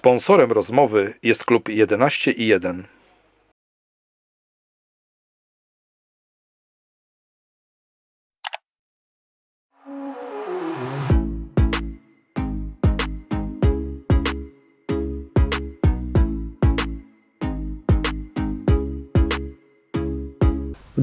Sponsorem rozmowy jest klub 11 i 1.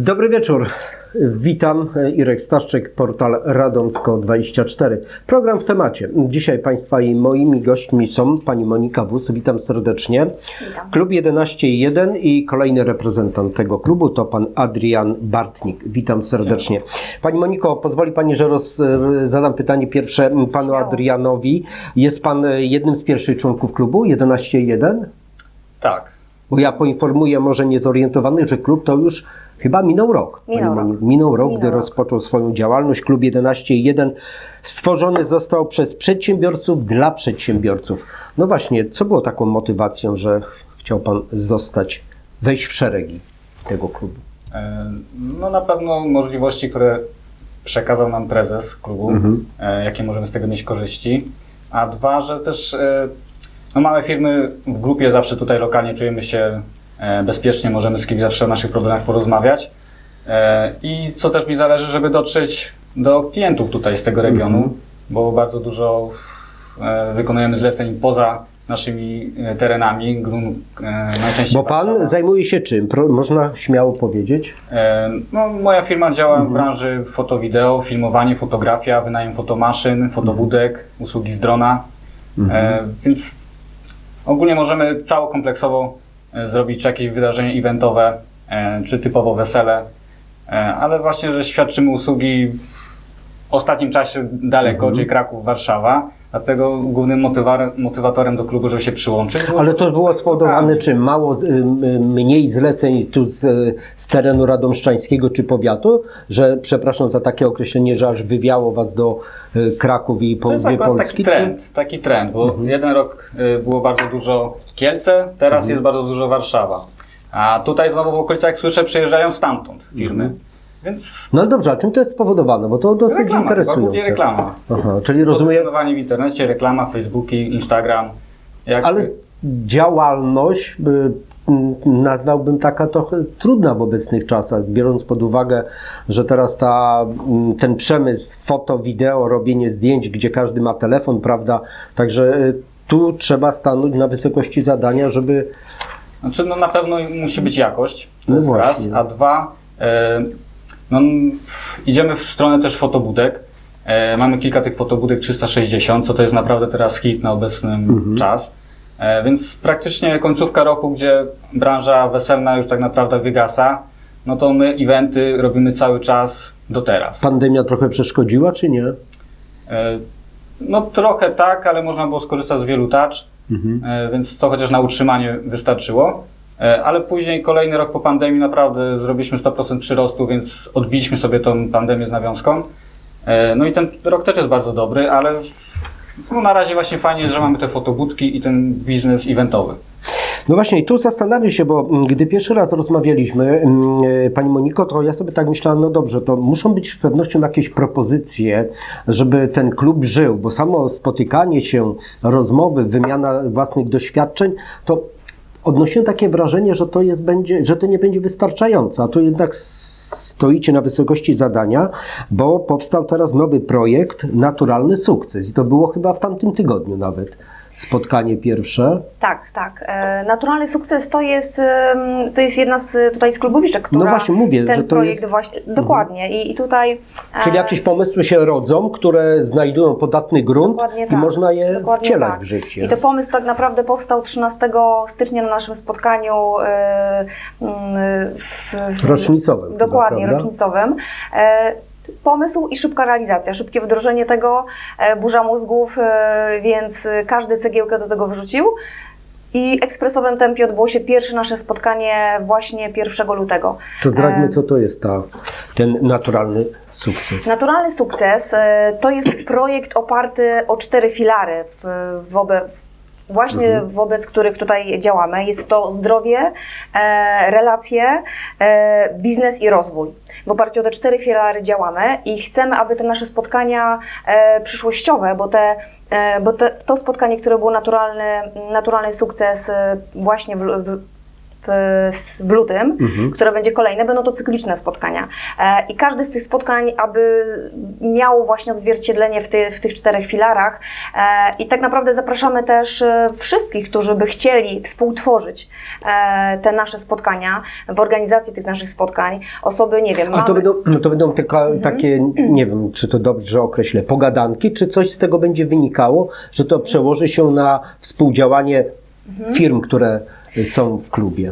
Dobry wieczór. Witam. Irek Starczyk, portal Radomsko24. Program w temacie. Dzisiaj Państwa i moimi gośćmi są pani Monika Wóz. Witam serdecznie. Witam. Klub 11.1 i kolejny reprezentant tego klubu to pan Adrian Bartnik. Witam serdecznie. Pani Moniko, pozwoli Pani, że roz, zadam pytanie pierwsze panu Śmiało. Adrianowi. Jest Pan jednym z pierwszych członków klubu 11.1? Tak. Bo ja poinformuję może niezorientowanych, że klub to już chyba minął rok. Minął Pani rok. Minął rok, Minął gdy rok. rozpoczął swoją działalność. Klub 11.1 stworzony został przez przedsiębiorców dla przedsiębiorców. No właśnie, co było taką motywacją, że chciał Pan zostać, wejść w szeregi tego klubu? E, No na pewno możliwości, które przekazał nam prezes klubu, Mhm. e, jakie możemy z tego mieć korzyści. A dwa, że też e, no małe firmy w grupie zawsze tutaj lokalnie czujemy się e, bezpiecznie, możemy z kimś zawsze o naszych problemach porozmawiać. E, I co też mi zależy, żeby dotrzeć do klientów tutaj z tego regionu, Mhm. bo bardzo dużo e, wykonujemy zleceń poza naszymi terenami, grun, e, najczęściej Bo Pan zajmuje się czym? Pro, można śmiało powiedzieć? No, moja firma działa w branży foto-wideo, filmowanie, fotografia, wynajem fotomaszyn, fotobudek, usługi z drona. E, więc ogólnie możemy całokompleksowo e, zrobić czy jakieś wydarzenie eventowe, e, czy typowo wesele, e, ale właśnie, że świadczymy usługi w ostatnim czasie daleko, czyli Kraków, Warszawa. Dlatego głównym motywatorem do klubu, żeby się przyłączyć. Ale to było spowodowane lokalnie. czym? Mało, y, mniej zleceń tu z, z terenu radomszczańskiego czy powiatu? Że, przepraszam za takie określenie, że aż wywiało Was do y, Kraków i południe Polski? taki czy- trend, taki trend, bo Mhm. jeden rok y, było bardzo dużo Kielce, teraz jest bardzo dużo Warszawa. A tutaj znowu w okolicach, jak słyszę, przyjeżdżają stamtąd firmy. Mhm. Więc No ale dobrze, a czym to jest spowodowane? Bo to dosyć reklama, chyba interesujące. reklama. Aha, czyli rozumiem, w internecie, reklama, Facebooki, Instagram. Jak, ale działalność y, nazwałbym taka trochę trudna w obecnych czasach, biorąc pod uwagę, że teraz ta, m, ten przemysł foto, wideo, robienie zdjęć, gdzie każdy ma telefon, prawda? Także y, tu trzeba stanąć na wysokości zadania, żeby Znaczy, no na pewno musi być jakość, to No jest właśnie. raz, a dwa, e, no, idziemy w stronę też fotobudek. E, mamy kilka tych fotobudek 360, co to jest naprawdę teraz hit na obecny Mhm. czas. E, więc praktycznie końcówka roku, gdzie branża weselna już tak naprawdę wygasa, no to my eventy robimy cały czas do teraz. pandemia trochę przeszkodziła, czy nie? E, no trochę tak, ale można było skorzystać z wielu tarcz. Mhm. E, więc to chociaż na utrzymanie wystarczyło. E, Ale później kolejny rok po pandemii naprawdę zrobiliśmy 100% przyrostu, więc odbiliśmy sobie tą pandemię z nawiązką. E, No i ten rok też jest bardzo dobry, ale no na razie właśnie fajnie, że mamy te fotobudki i ten biznes eventowy. No właśnie, i tu zastanawiam się, bo mm, gdy pierwszy raz rozmawialiśmy, mm, e, Pani Moniko, to ja sobie tak myślałem, no dobrze, to muszą być z pewnością jakieś propozycje, żeby ten klub żył, bo samo spotykanie się, rozmowy, wymiana własnych doświadczeń, to odnosiłem takie wrażenie, że to, jest, będzie, że to nie będzie wystarczające, a tu jednak stoicie na wysokości zadania, bo powstał teraz nowy projekt Naturalny Sukces. I to było chyba w tamtym tygodniu nawet spotkanie pierwsze. Tak, tak. E, Naturalny sukces to jest, to jest jedna z tutaj z klubowiczek, która No właśnie, mówię, ten że to projekt jest- Mhm. właśnie, dokładnie. I, I tutaj e, Czyli jakieś pomysły się rodzą, które znajdują podatny grunt i tak. można je Dokładnie wcielać tak. w życie. I to pomysł tak naprawdę powstał 13 stycznia na naszym spotkaniu e, w, w, Rocznicowym Dokładnie, prawda? rocznicowym. Pomysł i szybka realizacja, szybkie wdrożenie tego, e, burza mózgów, e, więc każdy cegiełkę do tego wyrzucił. I ekspresowym tempie odbyło się pierwsze nasze spotkanie właśnie 1 lutego. To zdradźmy, E, co to jest ta, ten naturalny sukces. Naturalny sukces to jest projekt oparty o cztery filary w, w, właśnie wobec których tutaj działamy. Jest to zdrowie, e, relacje, e, biznes i rozwój. W oparciu o te cztery filary działamy i chcemy, aby te nasze spotkania e, przyszłościowe, bo te e, bo te, to spotkanie, które było naturalny, naturalny sukces e, właśnie w, w, w, lutym, które będzie kolejne, będą to cykliczne spotkania. E, I każde z tych spotkań, aby miało właśnie odzwierciedlenie w, ty, w tych czterech filarach. E, I tak naprawdę zapraszamy też e, wszystkich, którzy by chcieli współtworzyć te nasze spotkania, w organizacji tych naszych spotkań. Osoby, nie wiem, A to mamy- będą, no to będą tylko Mhm. takie, nie wiem, czy to dobrze określę, pogadanki, czy coś z tego będzie wynikało, że to przełoży się na współdziałanie Mhm. Firm, które są w klubie.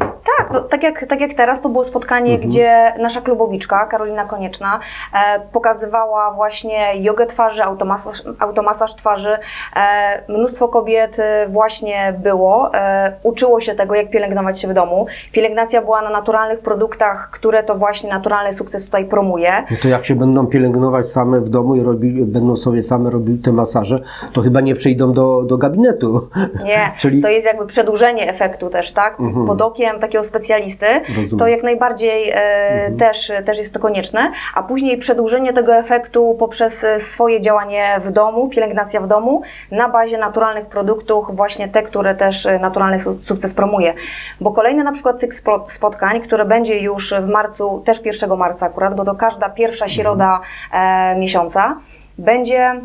Tak, no, tak, jak, tak jak teraz, to było spotkanie, Mhm. gdzie nasza klubowiczka, Karolina Konieczna, e, pokazywała właśnie jogę twarzy, automasaż, automasaż twarzy. E, mnóstwo kobiet e, właśnie było, e, uczyło się tego, jak pielęgnować się w domu. Pielęgnacja była na naturalnych produktach, które to właśnie naturalny sukces tutaj promuje. No to jak się będą pielęgnować same w domu i robi, będą sobie same robić te masaże, to chyba nie przyjdą do, do gabinetu. Nie, Czyli- to jest jakby przedłużenie efektu też, tak? Pod okiem takiego specjalisty, Rozumiem. to jak najbardziej e, też, też jest to konieczne, a później przedłużenie tego efektu poprzez e, swoje działanie w domu, pielęgnacja w domu, na bazie naturalnych produktów, właśnie te, które też e, naturalny su- sukces promuje. Bo kolejny na przykład cykl spo- spotkań, które będzie już w marcu, też 1 marca akurat, bo to każda pierwsza środa e, miesiąca, będzie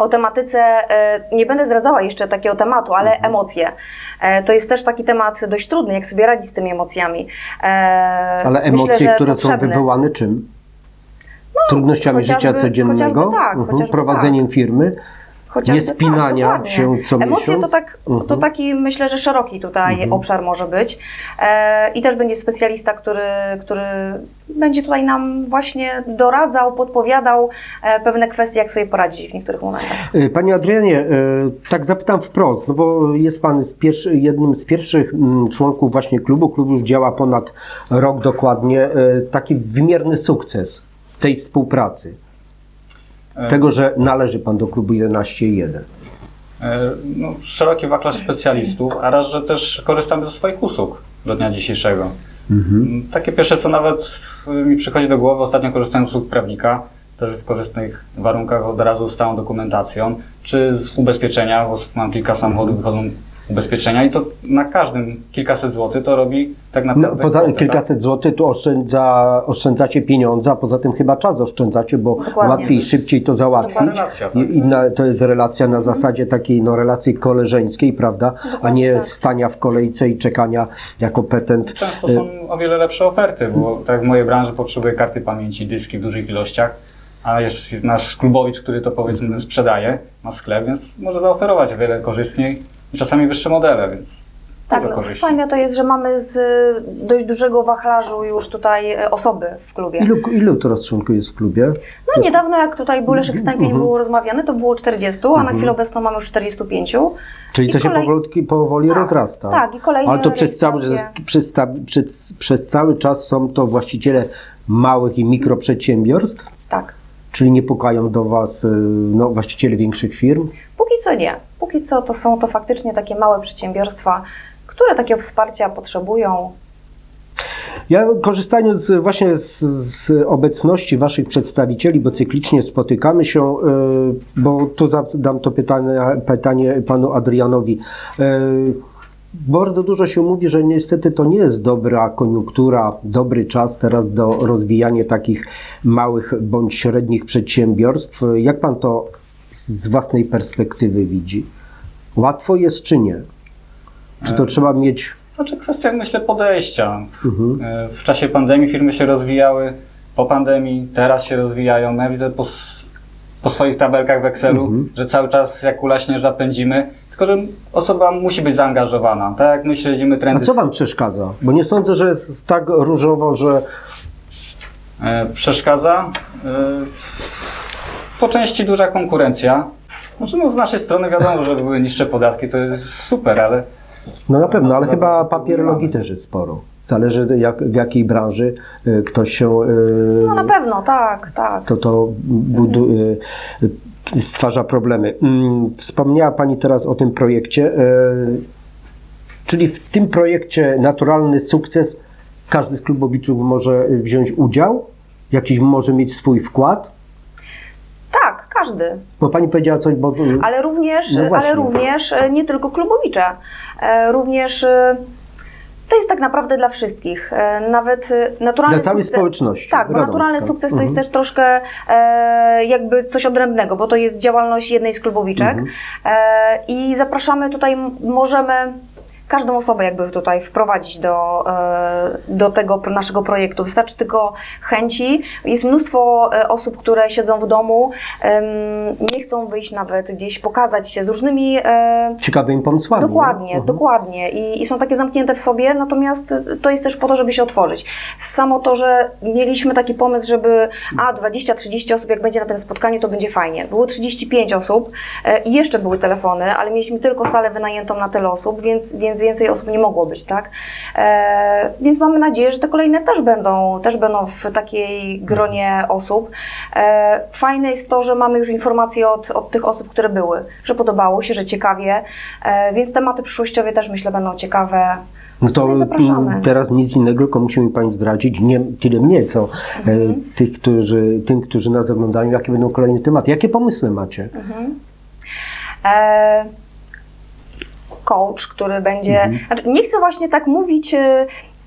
o tematyce, e, nie będę zdradzała jeszcze takiego tematu, ale Mhm. emocje. E, To jest też taki temat dość trudny, jak sobie radzić z tymi emocjami. E, Ale emocje, myślę, które są wywołane czym? Trudnościami chociażby- życia codziennego, tak, Mhm. prowadzeniem firmy, Chociażby nie spinania tak, się co Emocje to, miesiąc. tak, to Mhm. taki, myślę, że szeroki tutaj obszar może być. E, I też będzie specjalista, który, który będzie tutaj nam właśnie doradzał, podpowiadał e, pewne kwestie, jak sobie poradzić w niektórych momentach. Y, Panie Adrianie, y, tak zapytam wprost, no bo jest Pan pierwszy, jednym z pierwszych mm, członków właśnie klubu. Klub już działa ponad rok dokładnie. Y, Taki wymierny sukces tej współpracy. E, Tego, że należy Pan do klubu 11.1. E, No, szeroki wachlarz specjalistów, a raz, że też korzystamy ze swoich usług do dnia dzisiejszego. Mm, Takie pierwsze, co nawet y, mi przychodzi do głowy, ostatnio korzystałem z usług prawnika, też w korzystnych warunkach od razu z całą dokumentacją, czy z ubezpieczenia, bo mam kilka samochodów, wychodzą ubezpieczenia i to na każdym kilkaset złotych to robi tak No, naprawdę poza kwotę, tak? kilkaset złotych tu oszczędza, oszczędzacie pieniądze, a poza tym chyba czas oszczędzacie, bo Dokładnie. łatwiej, szybciej to załatwić. To relacja, tak. I, i na, to jest relacja na zasadzie takiej no, relacji koleżeńskiej, prawda? A nie tak. stania w kolejce i czekania jako petent. Często są o wiele lepsze oferty, bo tak w mojej branży potrzebuję karty pamięci, dyski w dużych ilościach, a jest nasz klubowicz, który to powiedzmy sprzedaje, ma sklep, więc może zaoferować o wiele korzystniej czasami wyższe modele, więc Tak, no, korzyści. fajne to jest, że mamy z dość dużego wachlarzu już tutaj e, osoby w klubie. Ilu, ilu teraz członków jest w klubie? No niedawno jak tutaj był Leszek Stępień Mhm. było rozmawiane, to było 40, a na chwilę obecną mamy już 45. Czyli I to się kolej- powolutki, powoli Tak, rozrasta. tak, i kolejne Ale to przez cały, przez, przez, przez cały czas są to właściciele małych i mikroprzedsiębiorstw, Tak. czyli nie pukają do Was y, no, właściciele większych firm. Co nie. Póki co to są to faktycznie takie małe przedsiębiorstwa, które takiego wsparcia potrzebują. Ja korzystając właśnie z, z obecności Waszych przedstawicieli, bo cyklicznie spotykamy się, y, bo tu zadam to pytanie, pytanie Panu Adrianowi. Y, Bardzo dużo się mówi, że niestety to nie jest dobra koniunktura, dobry czas teraz do rozwijania takich małych bądź średnich przedsiębiorstw. Jak Pan to z własnej perspektywy widzi? Łatwo jest czy nie? Czy to trzeba mieć Znaczy kwestia, myślę, podejścia. Mhm. E, W czasie pandemii firmy się rozwijały, po pandemii teraz się rozwijają. Ja widzę po, po swoich tabelkach w Excelu, Mhm. że cały czas jak kula śnieżna pędzimy, tylko że osoba musi być zaangażowana. Tak jak my śledzimy A trendy co Wam przeszkadza? Bo nie sądzę, że jest tak różowo, że E, przeszkadza. Po części duża konkurencja. Znaczy, no, z naszej strony wiadomo, że były niższe podatki, to jest super, ale no na pewno, ale No, chyba papierologii też jest sporo. Zależy jak, w jakiej branży y, ktoś się y, No na pewno, tak, tak. to, to budu, y, stwarza problemy. Mm, Wspomniała Pani teraz o tym projekcie, czyli w tym projekcie Naturalny Sukces każdy z klubowiczów może wziąć udział, jakiś może mieć swój wkład, każdy. bo Pani powiedziała coś, bo... Ale również, No ale również e, nie tylko klubowicze. Również e, to jest tak naprawdę dla wszystkich. E, Nawet naturalny Dla całej sukces, społeczności Tak, bo radomska. naturalny sukces to jest Mhm. też troszkę e, jakby coś odrębnego, bo to jest działalność jednej z klubowiczek. Mhm. E, I zapraszamy tutaj, możemy każdą osobę jakby tutaj wprowadzić do, e, do tego naszego projektu. Wystarczy tylko chęci. Jest mnóstwo e, osób, które siedzą w domu, nie chcą wyjść nawet gdzieś, pokazać się z różnymi e, Ciekawymi pomysłami. Dokładnie, Mhm. dokładnie. I, I są takie zamknięte w sobie, natomiast to jest też po to, żeby się otworzyć. Samo to, że mieliśmy taki pomysł, żeby a 20-30 osób, jak będzie na tym spotkaniu, to będzie fajnie. Było 35 osób i jeszcze były telefony, ale mieliśmy tylko salę wynajętą na tyle osób, więc, więc więcej osób nie mogło być, tak? E, więc mamy nadzieję, że te kolejne też będą, też będą w takiej gronie osób. E, fajne jest to, że mamy już informacje od, od tych osób, które były, że podobało się, że ciekawie, e, więc tematy przyszłościowe też myślę będą ciekawe. No to No zapraszamy. mm, teraz nic innego, tylko musi mi Pani zdradzić, nie tyle mnie, co Mhm. e, tych, którzy, tym, którzy nas oglądają, jakie będą kolejne tematy. Jakie pomysły macie? E, coach, który będzie. Znaczy, nie chcę właśnie tak mówić.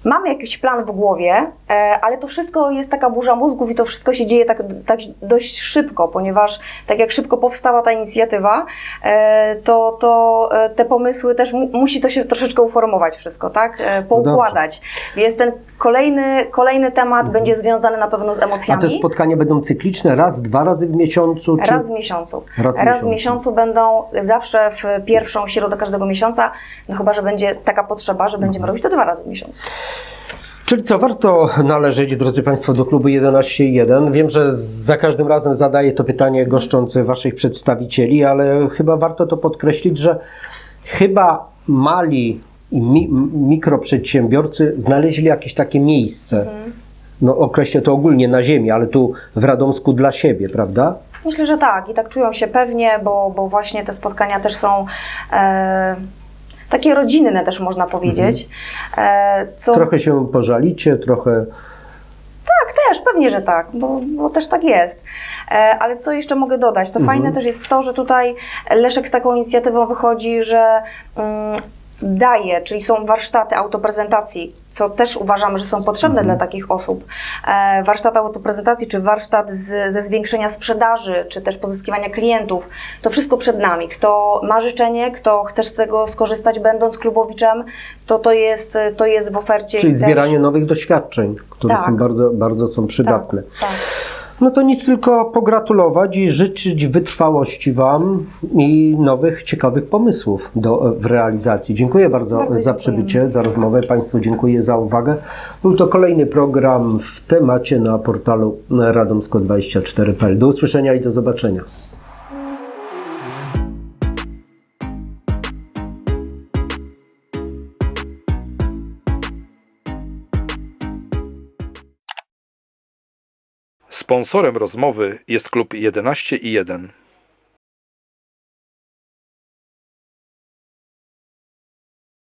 Mamy jakiś plan w głowie, e, ale to wszystko jest taka burza mózgów i to wszystko się dzieje tak, tak dość szybko, ponieważ tak jak szybko powstała ta inicjatywa, e, to, to e, te pomysły też mu, musi to się troszeczkę uformować wszystko, tak? Poukładać. Więc ten kolejny, kolejny temat będzie związany na pewno z A emocjami. te spotkania będą cykliczne, raz, dwa razy w miesiącu? Czy... Raz w miesiącu. Raz w Raz w miesiącu. miesiącu będą zawsze w pierwszą środę każdego miesiąca, no chyba, że będzie taka potrzeba, że Mhm. będziemy robić to dwa razy w miesiącu. Czyli co, warto należeć, drodzy Państwo, do klubu 11.1. Wiem, że za każdym razem zadaję to pytanie goszczący Waszych przedstawicieli, ale chyba warto to podkreślić, że chyba mali i mi, mikroprzedsiębiorcy znaleźli jakieś takie miejsce. No określę to ogólnie na ziemi, ale tu w Radomsku dla siebie, prawda? Myślę, że tak i tak czują się pewnie, bo, bo właśnie te spotkania też są e, takie rodzinne też można powiedzieć. E, co Trochę się pożalicie, trochę... Tak, też, pewnie, że tak, bo, bo też tak jest. E, ale co jeszcze mogę dodać? To fajne też jest to, że tutaj Leszek z taką inicjatywą wychodzi, że mm, daje, czyli są warsztaty autoprezentacji, co też uważamy, że są potrzebne dla takich osób. E, warsztat autoprezentacji, czy warsztat z, ze zwiększenia sprzedaży, czy też pozyskiwania klientów, to wszystko przed nami. Kto ma życzenie, kto chce z tego skorzystać, będąc klubowiczem, to to jest, to jest w ofercie. Czyli też- zbieranie nowych doświadczeń, które Tak. są bardzo, bardzo są przydatne. Tak, tak. No to nic tylko pogratulować i życzyć wytrwałości Wam i nowych, ciekawych pomysłów do, w realizacji. Dziękuję bardzo, Bardzo za przybycie, za rozmowę. Państwu dziękuję za uwagę. Był to kolejny program w temacie na portalu radomsko24.pl. Do usłyszenia i do zobaczenia. Sponsorem rozmowy jest klub 11 i 1.